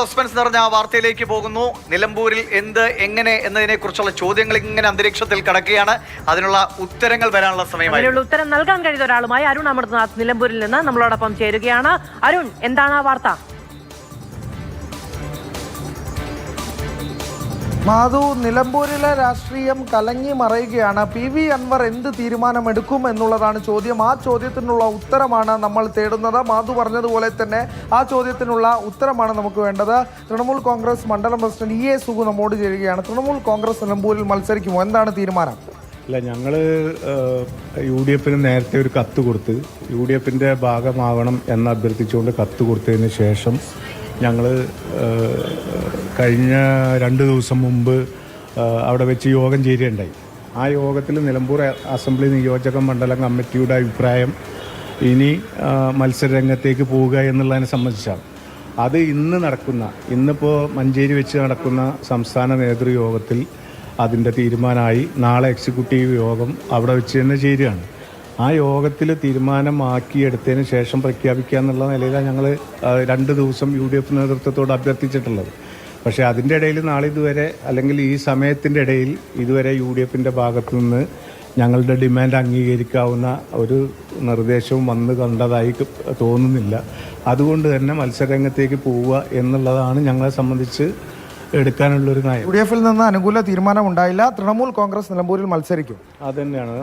Suspense നിറഞ്ഞ ആ വാർത്തയിലേക്ക് പോകുന്നു. നിലമ്പൂരിൽ എന്ത് എങ്ങനെ എന്നതിനെ കുറിച്ചുള്ള ചോദ്യങ്ങൾ ഇങ്ങനെ അന്തരീക്ഷത്തിൽ കിടക്കുകയാണ്. അതിനുള്ള ഉത്തരങ്ങൾ വരാനുള്ള സമയമായി. അതിനുള്ള ഉത്തരം നൽകാൻ കഴിയുന്ന ഒരാളുമായി അരുൺ അമൃത്നാഥ് നിലമ്പൂരിൽ നിന്ന് നമ്മളോടൊപ്പം ചേരുകയാണ്. അരുൺ എന്താണ് ആ വാർത്ത? മാധു നിലമ്പൂരിലെ രാഷ്ട്രീയം കലങ്ങി മറയുകയാണ്. പി വി അൻവർ എന്ത് തീരുമാനമെടുക്കും എന്നുള്ളതാണ് ചോദ്യം. ആ ചോദ്യത്തിനുള്ള ഉത്തരമാണ് നമ്മൾ തേടുന്നത്. മാധു പറഞ്ഞതുപോലെ തന്നെ ആ ചോദ്യത്തിനുള്ള ഉത്തരമാണ് നമുക്ക് വേണ്ടത്. തൃണമൂൽ കോൺഗ്രസ് മണ്ഡലം പ്രസിഡന്റ് ഇ എ സുഗു നമ്മോട് ചേരുകയാണ്. തൃണമൂൽ കോൺഗ്രസ് നിലമ്പൂരിൽ മത്സരിക്കുമോ? എന്താണ് തീരുമാനം? അല്ല ഞങ്ങൾ യു ഡി എഫിന് നേരത്തെ ഒരു കത്ത് കൊടുത്ത് യു ഡി എഫിന്റെ ഭാഗമാകണം എന്ന് അഭ്യർത്ഥിച്ചുകൊണ്ട് കത്ത് കൊടുത്തതിന് ശേഷം ഞങ്ങൾ കഴിഞ്ഞ രണ്ട് ദിവസം മുമ്പ് അവിടെ വെച്ച് യോഗം ചേരുകയുണ്ടായി. ആ യോഗത്തിൽ നിലമ്പൂർ അസംബ്ലി നിയോജക മണ്ഡലം കമ്മിറ്റിയുടെ അഭിപ്രായം ഇനി മത്സരരംഗത്തേക്ക് പോവുക എന്നുള്ളതിനെ സംബന്ധിച്ചാണ്. അത് ഇന്ന് നടക്കുന്ന ഇന്നിപ്പോൾ മഞ്ചേരി വെച്ച് നടക്കുന്ന സംസ്ഥാന നേതൃയോഗത്തിൽ അതിന്റെ തീരുമാനമായി നാളെ എക്സിക്യൂട്ടീവ് യോഗം അവിടെ വെച്ച് തന്നെ ചേരുകയാണ്. ആ യോഗത്തിൽ തീരുമാനമാക്കിയെടുത്തതിന് ശേഷം പ്രഖ്യാപിക്കുക എന്നുള്ള നിലയിലാണ് ഞങ്ങൾ രണ്ട് ദിവസം യു ഡി എഫ് നേതൃത്വത്തോട് അഭ്യർത്ഥിച്ചിട്ടുള്ളത്. പക്ഷേ അതിന്റെ ഇടയിൽ നാളെ ഇതുവരെ അല്ലെങ്കിൽ ഈ സമയത്തിന്റെ ഇടയിൽ ഇതുവരെ യു ഡി എഫിന്റെ ഭാഗത്തു നിന്ന് ഞങ്ങളുടെ ഡിമാൻഡ് അംഗീകരിക്കാവുന്ന ഒരു നിർദ്ദേശവും വന്ന് കണ്ടതായി തോന്നുന്നില്ല. അതുകൊണ്ട് തന്നെ മത്സരരംഗത്തേക്ക് പോവുക എന്നുള്ളതാണ് ഞങ്ങളെ സംബന്ധിച്ച് എടുക്കാനുള്ളൊരു നയം. യു ഡി എഫിൽ നിന്ന് അനുകൂല തീരുമാനം ഉണ്ടായില്ല. തൃണമൂൽ കോൺഗ്രസ് നിലമ്പൂരിൽ മത്സരിക്കും. അത് തന്നെയാണ്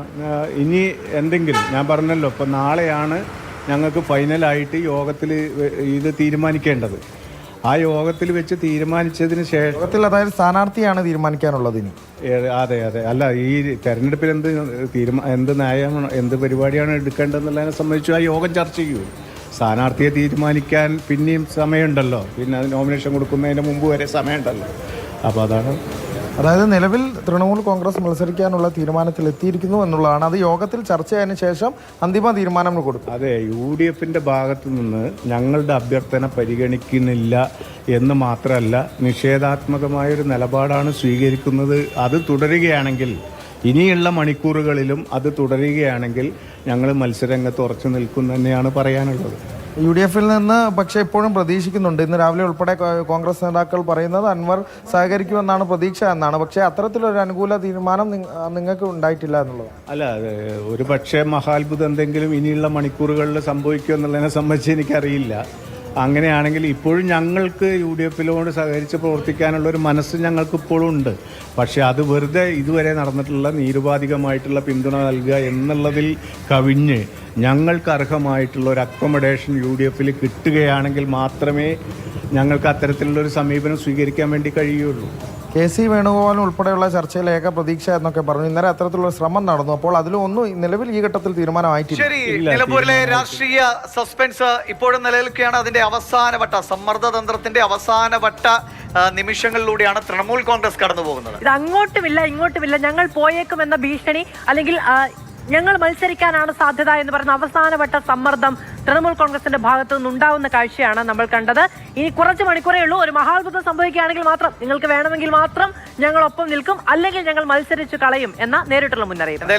ഇനി എന്തെങ്കിലും ഞാൻ പറഞ്ഞല്ലോ ഇപ്പം നാളെയാണ് ഞങ്ങൾക്ക് ഫൈനലായിട്ട് യോഗത്തിൽ ഇത് തീരുമാനിക്കേണ്ടത്. ആ യോഗത്തിൽ വെച്ച് തീരുമാനിച്ചതിന് ശേഷം യോഗത്തിൽ അതായത് സ്ഥാനാർത്ഥിയാണ് തീരുമാനിക്കാനുള്ളത് ഇനി. അതെ അതെ. അല്ല ഈ തെരഞ്ഞെടുപ്പിൽ എന്ത് തീരുമാനം എന്ത് നയമാണ് എന്ത് പരിപാടിയാണ് എടുക്കേണ്ടതെന്നുള്ളതിനെ സംബന്ധിച്ച് ആ യോഗം ചർച്ച ചെയ്യൂ. സ്ഥാനാർത്ഥിയെ തീരുമാനിക്കാൻ പിന്നെയും സമയമുണ്ടല്ലോ. പിന്നെ അത് നോമിനേഷൻ കൊടുക്കുന്നതിന് മുമ്പ് വരെ സമയമുണ്ടല്ലോ. അപ്പോൾ അതാണ്. അതായത് നിലവിൽ തൃണമൂൽ കോൺഗ്രസ് മത്സരിക്കാനുള്ള തീരുമാനത്തിൽ എത്തിയിരിക്കുന്നു എന്നുള്ളതാണ്. അത് യോഗത്തിൽ ചർച്ച ചെയ്തതിനു ശേഷം അന്തിമ തീരുമാനം കൊടുക്കും. അതെ യു ഡി എഫിന്റെ ഭാഗത്തു നിന്ന് ഞങ്ങളുടെ അഭ്യർത്ഥന പരിഗണിക്കുന്നില്ല എന്ന് മാത്രമല്ല നിഷേധാത്മകമായൊരു നിലപാടാണ് സ്വീകരിക്കുന്നത്. അത് തുടരുകയാണെങ്കിൽ ഇനിയുള്ള മണിക്കൂറുകളിലും അത് തുടരുകയാണെങ്കിൽ ഞങ്ങൾ മത്സരരംഗത്ത് ഉറച്ചു നിൽക്കും തന്നെയാണ് പറയാനുള്ളത്. യു ഡി എഫിൽ നിന്ന് പക്ഷേ ഇപ്പോഴും പ്രതീക്ഷിക്കുന്നുണ്ട്. ഇന്ന് രാവിലെ ഉൾപ്പെടെ കോൺഗ്രസ് നേതാക്കൾ പറയുന്നത് അൻവർ സഹകരിക്കുമെന്നാണ് പ്രതീക്ഷ എന്നാണ്. പക്ഷേ അത്തരത്തിലൊരു അനുകൂല തീരുമാനം നിങ്ങൾക്ക് ഉണ്ടായിട്ടില്ല എന്നുള്ളത്. അല്ല അത് ഒരു പക്ഷേ മഹാത്ഭുതം എന്തെങ്കിലും ഇനിയുള്ള മണിക്കൂറുകളിൽ സംഭവിക്കുമോ എന്നുള്ളതിനെ സംബന്ധിച്ച് എനിക്കറിയില്ല. അങ്ങനെയാണെങ്കിൽ ഇപ്പോഴും ഞങ്ങൾക്ക് യു ഡി എഫിലോട് സഹകരിച്ച് പ്രവർത്തിക്കാനുള്ള ഒരു മനസ്സ് ഞങ്ങൾക്ക് ഇപ്പോഴും ഉണ്ട് പക്ഷേ അത് വെറുതെ ഇതുവരെ നടന്നിട്ടുള്ള നിരുപാധികമായിട്ടുള്ള പിന്തുണ നൽകുക എന്നുള്ളതിൽ കവിഞ്ഞ് ഞങ്ങൾക്ക് അർഹമായിട്ടുള്ള ഒരു അക്കോമഡേഷൻ യു ഡി എഫിൽ കിട്ടുകയാണെങ്കിൽ മാത്രമേ ഞങ്ങൾക്ക് അത്തരത്തിലുള്ള ഒരു സമീപനം സ്വീകരിക്കാൻ വേണ്ടി കഴിയുള്ളൂ. കെ സി വേണുഗോപാലും ഉൾപ്പെടെയുള്ള ചർച്ചയിൽ ഏക പ്രതീക്ഷ എന്നൊക്കെ പറഞ്ഞു. ഇന്നലെ അത്തരത്തിലുള്ള ശ്രമം നടന്നു. അപ്പോൾ അതിലൊന്നും നിലവിൽ ഈ ഘട്ടത്തിൽ തീരുമാനമായിട്ടില്ല. ശരി നിലമ്പൂരിലെ രാഷ്ട്രീയ സസ്പെൻസ് ഇപ്പോഴും നിലനിൽക്കുകയാണ്. അതിന്റെ അവസാനവട്ട സമ്മർദ്ദതന്ത്രത്തിന്റെ അവസാനവട്ട നിമിഷങ്ങളിലൂടെയാണ് തൃണമൂൽ കോൺഗ്രസ് കടന്നു പോകുന്നത് ഇത് അങ്ങോട്ടുമില്ല ഇങ്ങോട്ടുമില്ല. ഞങ്ങൾ പോയേക്കുമെന്ന ഭീഷണി അല്ലെങ്കിൽ ഞങ്ങൾ മത്സരിക്കാനാണ് സാധ്യത എന്ന് പറയുന്ന അവസാനവട്ട സമ്മർദ്ദം തൃണമൂൽ കോൺഗ്രസിന്റെ ഭാഗത്തു നിന്നുണ്ടാവുന്ന കാഴ്ചയാണ് നമ്മൾ കണ്ടത്. ഇനി കുറച്ച് മണിക്കൂറേ ഉള്ളൂ. ഒരു മഹാത്ഭുതം സംഭവിക്കുകയാണെങ്കിൽ മാത്രം നിങ്ങൾക്ക് വേണമെങ്കിൽ മാത്രം ഞങ്ങൾ ഒപ്പം നിൽക്കും. അല്ലെങ്കിൽ ഞങ്ങൾ മത്സരിച്ചു കളയും എന്ന നേരിട്ടുള്ള മുന്നറിയിപ്പ്.